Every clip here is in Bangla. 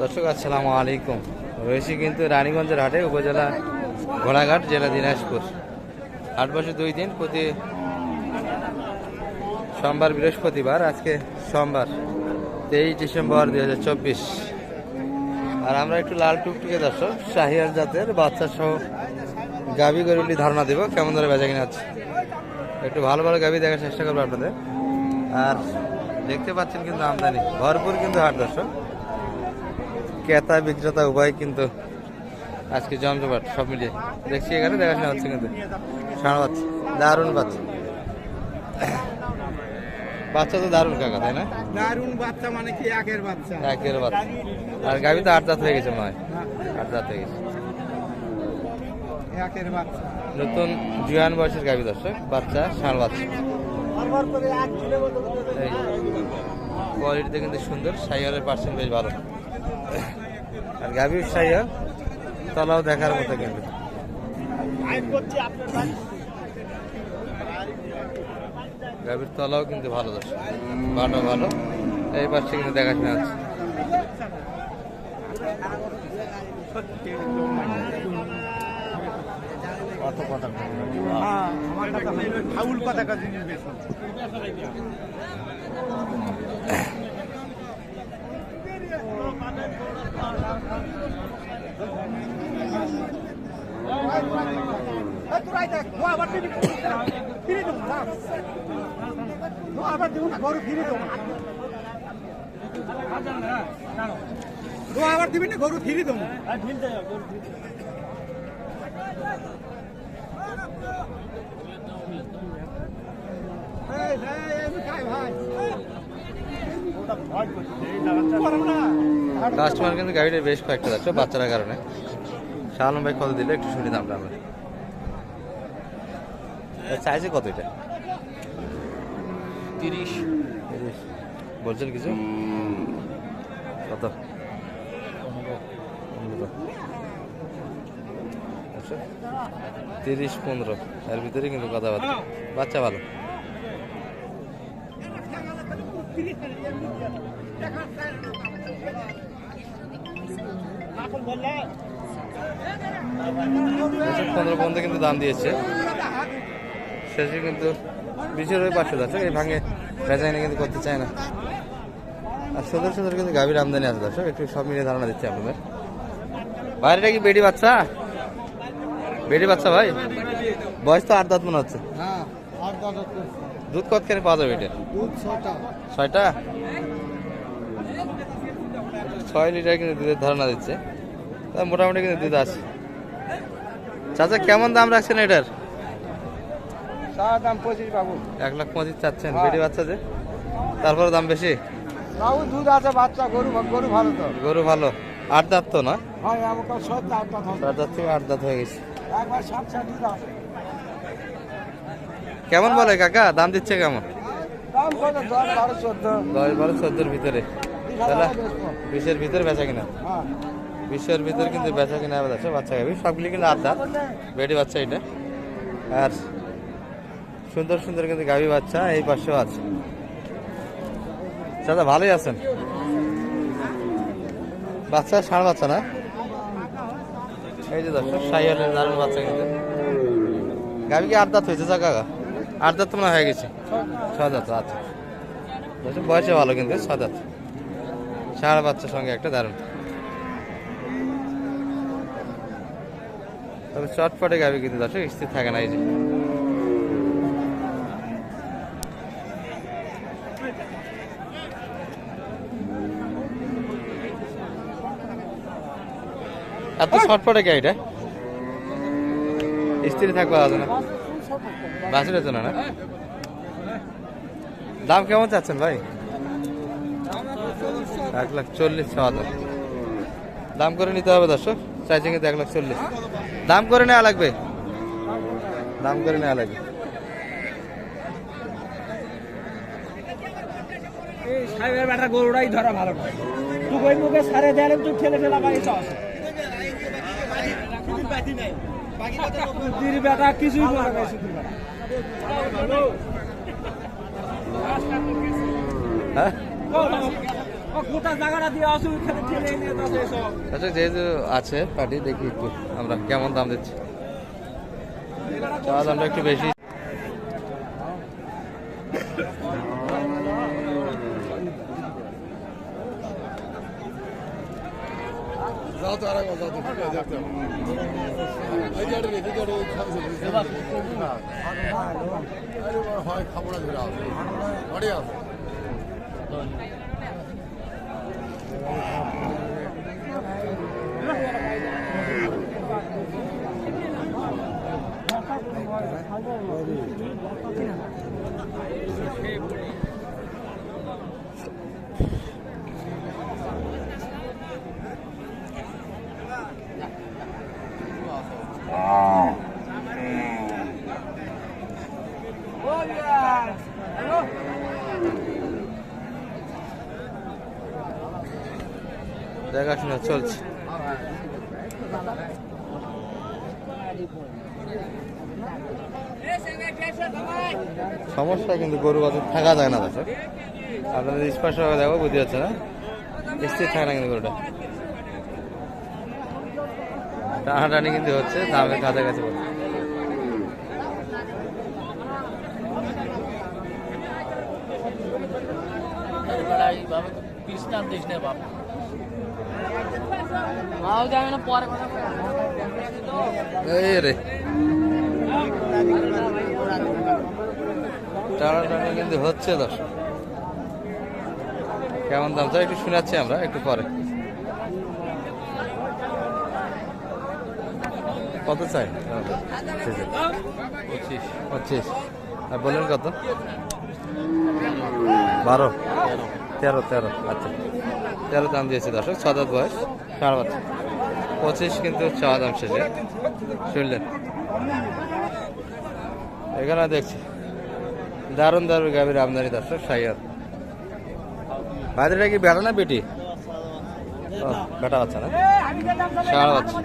দর্শক, আসসালামু আলাইকুম। রয়েছি কিন্তু রানীগঞ্জের হাটে, উপজেলা ঘোড়াঘাট, জেলা দিনাজপুর। হাট বসে দুই দিন, প্রতি সোমবার, বৃহস্পতিবার, আজকে সোমবার, তেইশ ডিসেম্বর দুই হাজার চব্বিশ। আর আমরা একটু লাল টুকটুকে দর্শক, শাহিয়ার জাতের বাচ্চা সহ গাভি গরুলি ধারণা দেবো, কেমন ধরে বেচা কিনা আছে একটু ভালো ভালো গাভি দেখার চেষ্টা করব আপনাদের। আর দেখতে পাচ্ছেন কিন্তু আমদানি, ভরপুর কিন্তু হাট দর্শক। ক্রেতা বিক্রেতা উভয় কিন্তু আজকে জমজমাট সব মিলিয়ে। দেখছি এখানে দেখাশোনা হচ্ছে কিন্তু। সারা বাচ্চা দারুণ বাচ্চা। বাচ্চা তো দারুণ কাকা তাই না? দারুণ বাচ্চা মানে কি একের বাচ্চা? একের বাচ্চা। আর গাভি তো আট দাঁত হয়ে গেছে মনে হয়। আট দাঁত হয়ে গেছে। একের বাচ্চা। নতুন জুয়ান বয়সের গাভি দর্শক বাচ্চা ষাঁড় বাচ্চা। কোয়ালিটিতে কিন্তু সুন্দর সাইয়ারের পার্সেন্ট বেশ ভালো। আর গাভীর সাইয়ার তলাও দেখার মতো কিন্তু। গাভীর তলাও কিন্তু ভালো দর্শক। ভালো ভালো। এই পাশে কিন্তু দেখাশোনা আছে কত কথা কাছে হইল ফাউল কথা কাজ জিনিস বেশি আবার দিবি না, গরু ফিরি দেবো কাস্টমার কিন্তু গাড়িটা বেশ কয়েকটা যাচ্ছে, বাচ্চার কারণে। শালম ভাই কত দিলে? একটু শুনি দামটা আমরা চাইছে কত এটা? তিরিশ। তিরিশ। বলছেন কিছু? কত। আচ্ছা। তিরিশ পনেরো। এর ভিতরে কিন্তু কথাবার্তা। বাচ্চা ভালো। পনেরো পর্যন্ত কিন্তু দাম দিয়েছে। শেষে কিন্তু বিশের ওই পাঁচশো যাচ্ছে। এই ভাঙে বেচাইনি কিন্তু করতে চায় না। আর সুন্দর সুন্দর কিন্তু গাভীর আমদানি আছে দর্শক। একটু সব মিলিয়ে ধারণা দিচ্ছি আপনাদের। বাইরেটা কি বেডি বাচ্চা? বেডি বাচ্চা ভাই? বয়স তো আট দাঁত মনে হচ্ছে। হ্যাঁ দুধ কতখানি পাওয়া যাবে এটা? দুধ ছয়টা? ছয় লিটার কিন্তু দুধের ধারণা দিচ্ছে। তা মোটামুটি কিন্তু দুধ আছে। চাচা কেমন দাম রাখছেন এটার? সারা দাম পঁচিশ বাবু। এক লাখ পঁচিশ চাচ্ছেন হ্যাঁ। বেডি বাচ্চা যে? তারপরে দাম বেশি? বাবু দুধ আছে বাচ্চা গরু গরু ভালো তো। গরু ভালো। আট দাঁত তো না? হ্যাঁ দাঁতটা থাকে সাত দাঁত থেকে আট দাঁত হয়ে গেছে। একবার সাত সাত দুধ আছে। কেমন বলে কাকা? দাম দিচ্ছে কেমন? দশ বারো চোদ্দোর ভিতরে। বিশের ভিতরে বেচা কিনা? হ্যাঁ। বিশের ভিতরে কিন্তু বেচা কিনা আছে বাচ্চা সবগুলি কিন্তু আট দাঁত। বেডি বাচ্চা এটা। আর সুন্দর সুন্দর কিন্তু গাবি বাচ্চা, এই পাশেও আছে। দাদা ভালোই আছেন? বাচ্চা, ষাঁড় বাচ্চা না? এই যে দর্শক, সাইয়ালের দারুণ বাচ্চা কিন্তু। গাবি কি আট দাঁত হয়েছে যা কাকা? আট দাঁত মনে হয় গেছে। ছ দাঁত আচ্ছা বয়সে ভালো কিন্তু ছ দাঁত ষাঁড় বাচ্চার সঙ্গে একটা দারুণ। তবে চটপটে গাবি কিন্তু দর্শক, স্থির থাকে না, এই যে। এত ছটপটে গাড়িটা স্থির থাকবে আজ না। বাসের জন্য না? দাম কেমন চাচ্ছেন ভাই? এক লাখ চল্লিশ ছ হাজার। দাম করে নিতে হবে দর্শক চাইছে কিন্তু এক লাখ চল্লিশ। দাম করে নেওয়া লাগবে। দাম করে নেওয়া লাগবে। এই সাহেবের বেটা গরুটাই ধরা ভালো তুই ওই মুখে সারে দেয়ালে তুই ঠেলে ঠেলা বাড়ি সুধীর বেটা কিছুই বলে নাই সুধীর বেটা। হ্যাঁ? আচ্ছা যেহেতু আছে পার্টি দেখি একটু আমরা কেমন দাম দিচ্ছি। চাওয়া দামটা একটু বেশি যাও তো আরেকবার যাও তো ঠিক আছে দেখতে হবে। এই যে এটা রেখে দিয়ে এটা খাবে সে বুঝছে না। আরে বাবা, হয় খাব না ধরে আসবে দেখাশোনা চলছে। সমস্যা কিন্তু গরু বাছুর থাকা যায় না দর্শক। আপনাদের স্পষ্টভাবে দেখো, বুঝতে যাচ্ছে না স্থির থাকে না কিন্তু গরুটা। টানাটানি কিন্তু হচ্ছে দামের কাছাকাছি বলছে এই রে টানাটানি কিন্তু হচ্ছে দর্শক। কেমন দাম? স্যার একটু শোনাচ্ছি আমরা, একটু পরে। কত চাই? পঁচিশ। পঁচিশ। আর বললেন কত? বারো। তেরো তেরো। আচ্ছা। তেরো দাম দিয়েছে দর্শক দাঁত বয়স। সাড়ে বাচ্চা পঁচিশ কিন্তু চাওয়া দাম শেষে। শুনলেন? এখানে দেখছি। দারুণ দারুণ গাভীর আমদানি দর্শক সাইয়ার বাইরেটা কি বেটা না বেটি? বেটা বাচ্চা না? ষাঁড় বাচ্চা।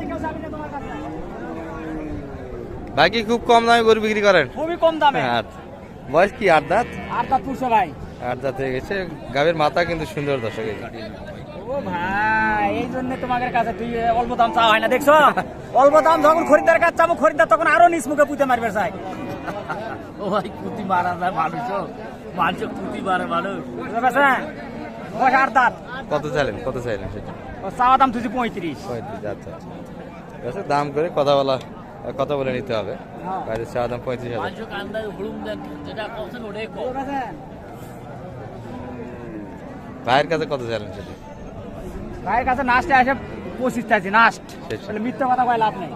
বাকি খুব কম দামে গরু বিক্রি করেন? খুবই কম দামে। হ্যাঁ বয়স কি আট দাঁত? আর তা পুষে ভাই। আট দাঁত হয়ে গেছে। গাভীর মাথা কিন্তু সুন্দর দর্শক। ও ভাই এই জন্য তোমাদের কাছে তুই অল্প দাম চাওয়া হয় না দেখছ? অল্প দাম যখন খরিদ্দার কাছে চাবো খরিদ্দার তখন আরও নিচ মুখে পুঁতে মারবে চাই ও ভাই কুতি মারা যায় মানুষ মানুষ কুতি মারে মানুষ। বুঝতে পারছেন? বয়স আট দাঁত। কত চাইলেন? কত চাইলেন সেটা? ও চাওয়া দাম তুই পঁয়ত্রিশ। পঁয়ত্রিশ আচ্ছা আচ্ছা। দাম করে কথা বলা কথা বলে নিতে হবে। বাইরে চা দাম পঁয়ত্রিশ হাজার। ভাইয়ের কাছে কত চাইলেন সেটা? ভাইয়ের কাছে নাচটা এসে পঁচিশ চাইছি নাস্ট। বলে মিথ্যা কথা কয় লাভ নেই।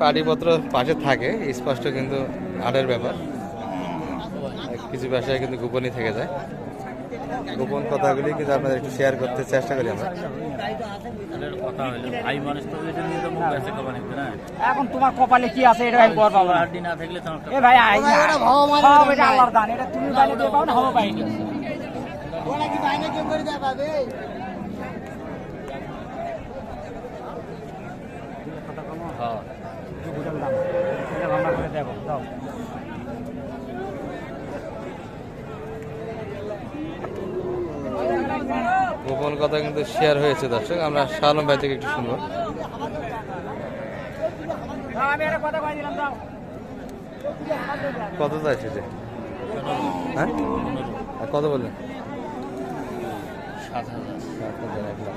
পাটিপত্র পাশে থাকে স্পষ্ট কিন্তু আটের ব্যাপার। কিছু ব্যবসায় কিন্তু গোপনই থেকে যায়। গোপন কথাগুলি কিন্তু আপনাদের একটু শেয়ার করতে চেষ্টা করি আমরা। তাহলে এখন তোমার কপালে কি আছে এটা আমি বল পাবো না। থাকলে এ ভাই এটা আল্লাহর দান এটা তুমি পাইলে পাও না হবে পাইনি হ্যাঁ ভাবনা করে দেখো দাও গোপন কথা কিন্তু শেয়ার হয়েছে দর্শক। আমরা শালম ভাই থেকে একটু শুনব। দাও। কত চাইছে যে? হ্যাঁ? কত বললেন? সাত হাজার। সাত হাজার, এক লাখ।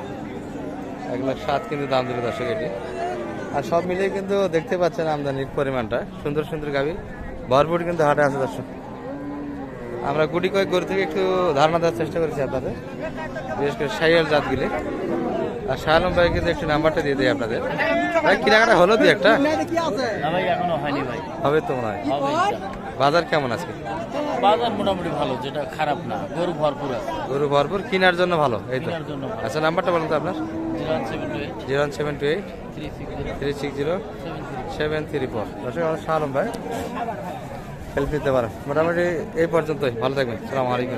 এক লাখ সাত কিন্তু দাম দিল দর্শক এটি। আর সব মিলিয়ে কিন্তু দেখতে পাচ্ছেন আমদানির পরিমাণটা। সুন্দর সুন্দর গাবি। ভরপুর কিন্তু হাটে আছে দর্শক। আমরা গুটি কয়েক গরু থেকে একটু ধারণা দেওয়ার চেষ্টা করেছি আপনাদের। বিশেষ করে সাইয়াল জাতগুলি। আর শাহালম ভাই কিন্তু একটু নাম্বারটা দিয়ে দিই আপনাদের। ভাই কেনাকাটা হলো দুই একটা? না ভাই এখনও হয়নি ভাই। হবে তো মনে হয়। বাজার কেমন আছে? বাজার মোটামুটি ভালো যেটা খারাপ না গরু ভরপুর আছে। গরু ভরপুর কেনার জন্য ভালো এই তো। আচ্ছা নাম্বারটা বলুন তো আপনার। Zero eight. Seven two eight. Three six zero. Seven three four. দর্শক আমার সালাম ভাই হেল্প দিতে পারেন। মোটামুটি এই পর্যন্তই। ভালো থাকবেন। সালাম আলাইকুম